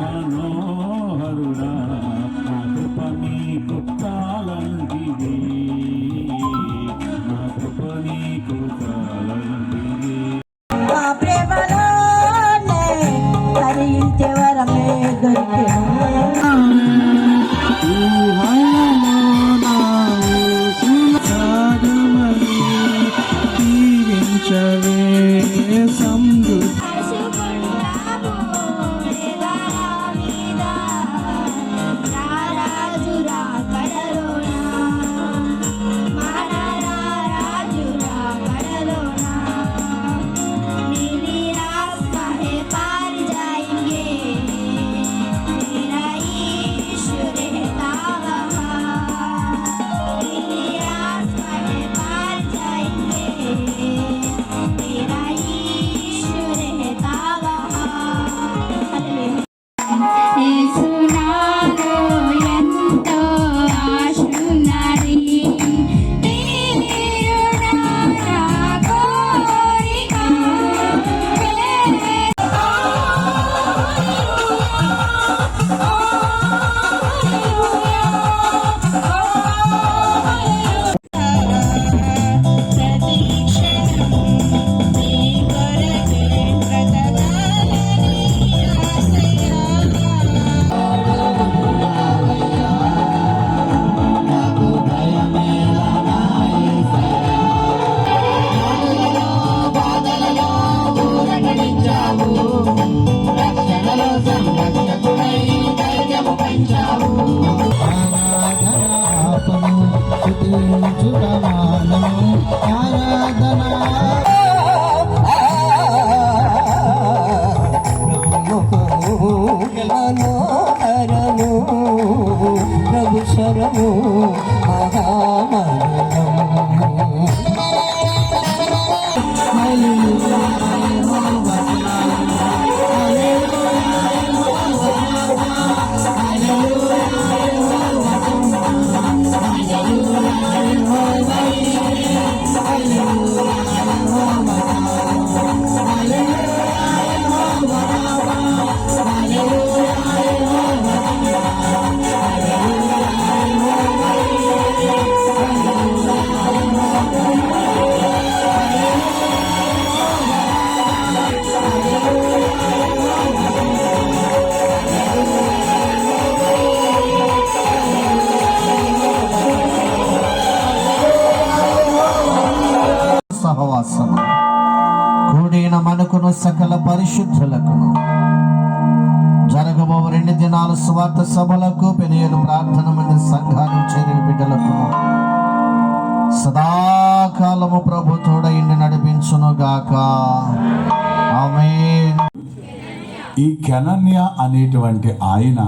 మనోహరుడా నా కృప నీకు కాలంటిది నా కృప నీకు కాలంటిది ఆ మనోహరము ప్రభు శరము మహామరణము సకల పరిశుద్ధులకును జరగబో రెండు దినాల స్వార్థ సభలకు పెనియలు ప్రార్థన మంది సంఘానికి చేరిన బిడ్డలకు. సదాకాలము ప్రభు తోడైండి నడిపించును గాక ఆమె ఈ కెనన్య అనేటువంటి ఆయన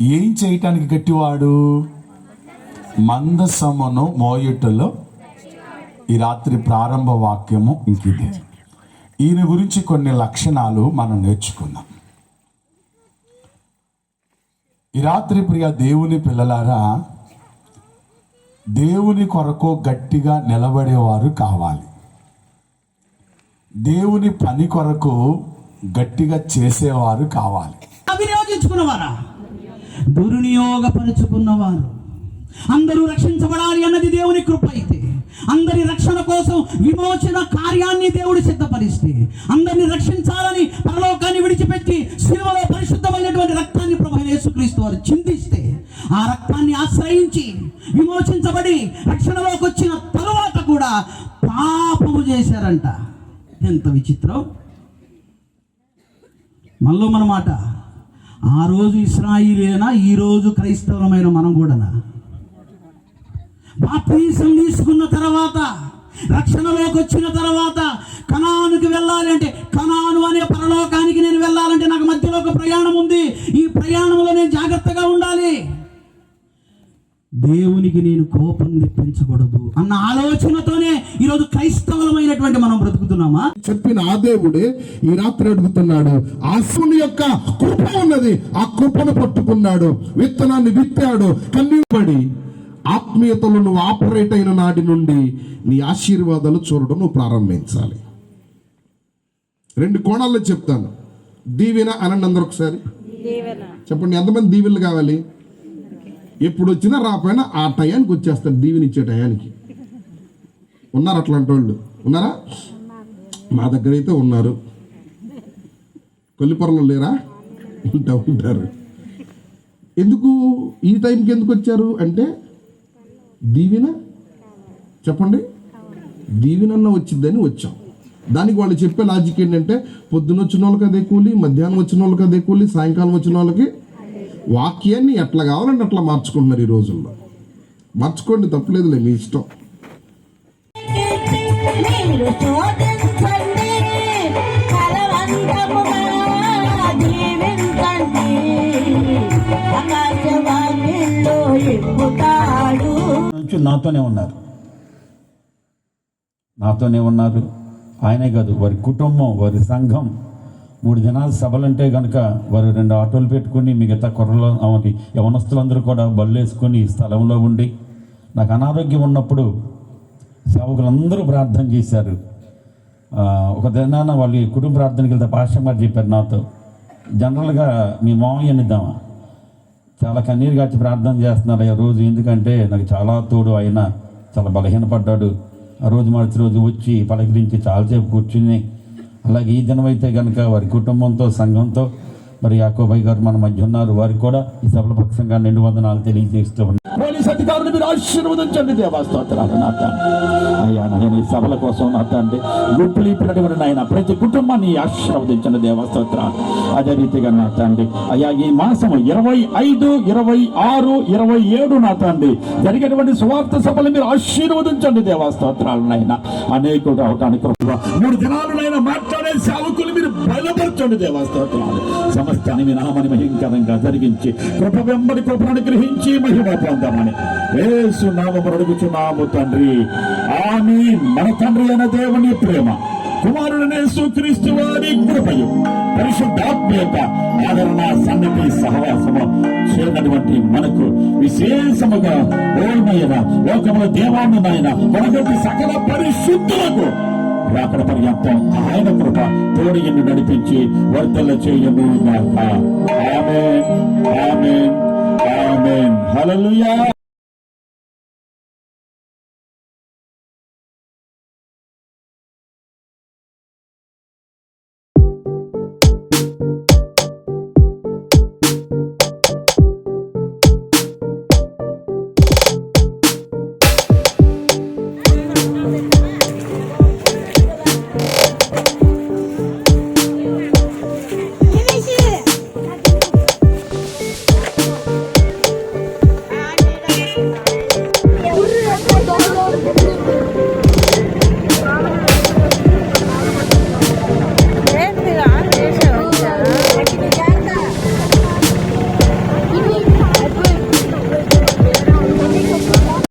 ఏం చేయటానికి గట్టివాడు? మందసమును మోయుటలో ఈ రాత్రి ప్రారంభ వాక్యము ఇంకిదే. ఈయన గురించి కొన్ని లక్షణాలు మనం నేర్చుకుందాం. ఈ రాత్రి ప్రియ దేవుని పిల్లలారా దేవుని కొరకు గట్టిగా నిలబడేవారు కావాలి. దేవుని పని కొరకు గట్టిగా చేసేవారు కావాలి. అవినియోగించుకున్నవారా దుర్వినియోగపరుచుకున్నవారు. అందరూ రక్షించబడాలి అన్నది దేవుని కృప అయితే. అందరి రక్షణ కోసం విమోచన కార్యాన్ని దేవుడు సిద్ధపరిస్తే అందరిని రక్షించాలని పరలోకాన్ని విడిచిపెట్టి శిలువలో పరిశుద్ధమైనటువంటి రక్తాన్ని ప్రభు యేసుక్రీస్తు వారు చింతిస్తే ఆ రక్తాన్ని ఆశ్రయించి విమోచించబడి రక్షణలోకి వచ్చిన తరువాత కూడా పాపము చేశారంట. ఎంత విచిత్రం! మళ్ళీ మన మాట ఆ రోజు ఇస్రాయిలేనా ఈ రోజు క్రైస్తవమైన మనం కూడానా? బాప్తీసం తీసుకున్న తర్వాత రక్షణలోకి వచ్చిన తర్వాత కణానికి వెళ్ళాలి అంటే కణాను అనే పరలోకానికి నేను వెళ్ళాలంటే నాకు మధ్యలో ఒక ప్రయాణం ఉంది. ఈ ప్రయాణంలో నేను జాగ్రత్తగా ఉండాలి. దేవునికి నేను కోపం తెప్పించకూడదు అన్న ఆలోచనతోనే ఈరోజు క్రైస్తవులమైనటువంటి మనం బ్రతుకుతున్నామా? చెప్పిన ఆ దేవుడే ఈ రాత్రి అడుగుతున్నాడు ఆ శివుని యొక్క కృప ఉన్నది ఆ కృపను పట్టుకున్నాడు విత్తనాన్ని విత్తాడు కన్నీపడి ఆత్మీయతలు నువ్వు ఆపరేట్ అయిన నాటి నుండి నీ ఆశీర్వాదాలు చూడడం నువ్వు ప్రారంభించాలి. రెండు కోణాల్లో చెప్తాను. దీవెన అనండి అందరు ఒకసారి. చెప్పండి ఎంతమంది దీవెనలు కావాలి? ఎప్పుడు వచ్చినా రాపోయినా ఆ టయానికి వచ్చేస్తారు దీవెన ఇచ్చే టయానికి. ఉన్నారు అట్లాంటి వాళ్ళు. ఉన్నారా? మా దగ్గర అయితే ఉన్నారు. కొల్లిపొరలో లేరా? ఉంటా ఉంటారు. ఎందుకు ఈ టైంకి ఎందుకు వచ్చారు? అంటే దీవెన? చెప్పండి. దీవెనన్న వచ్చిందని వచ్చాం. దానికి వాళ్ళు చెప్పే లాజిక్ ఏంటంటే పొద్దున వచ్చిన వాళ్ళకి అదే కూలి మధ్యాహ్నం వచ్చిన వాళ్ళకి అదే కూలి సాయంకాలం వచ్చిన వాళ్ళకి వాక్యాన్ని ఎట్లా కావాలంటే అట్లా మార్చుకుంటున్నారు ఈ రోజుల్లో. మార్చుకోండి తప్పలేదులే మీ ఇష్టం. మీరు నాతోనే ఉన్నారు. నాతోనే ఉన్నారు. ఆయనే కాదు వారి కుటుంబం వారి సంఘం. మూడు దినాల సభలంటే కనుక వారు రెండు ఆటోలు పెట్టుకుని మిగతా కుర్రలు ఆమెకి యవనస్తులందరూ కూడా బళ్ళు స్థలంలో ఉండి నాకు అనారోగ్యం ఉన్నప్పుడు సేవకులందరూ ప్రార్థన చేశారు. ఒక దినాన వాళ్ళు కుటుంబ ప్రార్థనకి వెళ్తే పాస్టర్ గారు చెప్పారు నాతో జనరల్గా మీ మామయ్య నిద్దామా చాలా కన్నీరు కాచి ప్రార్థన చేస్తున్నారు ఆ రోజు ఎందుకంటే నాకు చాలా తోడు ఆయన చాలా బలహీనపడ్డాడు. ఆ రోజు మరుసటి రోజు వచ్చి పలకరించి చాలాసేపు కూర్చుని అలాగే ఈ దినం అయితే కనుక వారి కుటుంబంతో సంఘంతో మరి యాకోబాయి గారు మన మధ్య ఉన్నారు. వారికి కూడా ఈ సభల పక్షంగా నిండు వందనాలు తెలియజేస్తూ పోలీస్ అధికారులు మీరు ఆశీర్వదించండి దేవాస్తోత్రాలు నా అయ్యా నేను ఈ సభల కోసం నా తండ్రి గుప్పులు ఇప్పినటువంటి నాయన ప్రతి కుటుంబాన్ని ఆశీర్వదించండి దేవస్తోత్రాలు అదే రీతిగా నా తండ్రి అయ్యా ఈ మాసం ఇరవై ఐదు ఇరవై ఆరు ఇరవై ఏడు నా తండ్రి జరిగేటువంటి సువార్త సభలు మీరు ఆశీర్వదించండి దేవాస్తోత్రాలు నాయన. అనేకుడు అవటానికి మూడు దినాలు దినాలనైనా మాట్లాడే సేవకులు బలపరచండి దేవస్తోత్రాలు సమస్తాన్ని మీ నామని మహింకరంగా జరిగించి కృప వెంబడి కృపను గ్రహించి మహిమ పొందామని వేసు నామమును అడుగుచున్నాము తండ్రి. ఆమె మన తండ్రి అయిన దేవుని ప్రేమ కుమారుడనే సుక్రీస్తు వారి కృపయు పరిశుద్ధాత్మ యొక్క ఆదరణ సన్నిధి సహవాసము చేరినటువంటి మనకు విశేషముగా ఓర్మైన లోకముల దేవాన్ని నాయన కొనగొట్టి సకల పరిశుద్ధులకు రాకడ పర్యంతం ఆయన కృప తోడి తోడిని నడిపించి వర్తల చేయను ఆమె ఆమె ఆమె హల్లెలూయా.